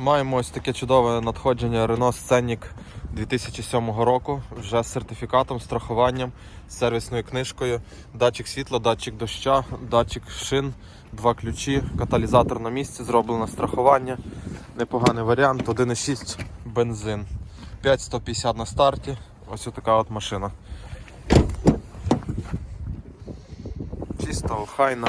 Маємо ось таке чудове надходження Renault Scenic 2007 року, вже з сертифікатом, страхуванням, з сервісною книжкою, датчик світла, датчик доща, датчик шин, два ключі, каталізатор на місці, зроблено страхування. Непоганий варіант, 1,6 бензин. 5150 на старті. Ось така от машина. Чиста, охайна,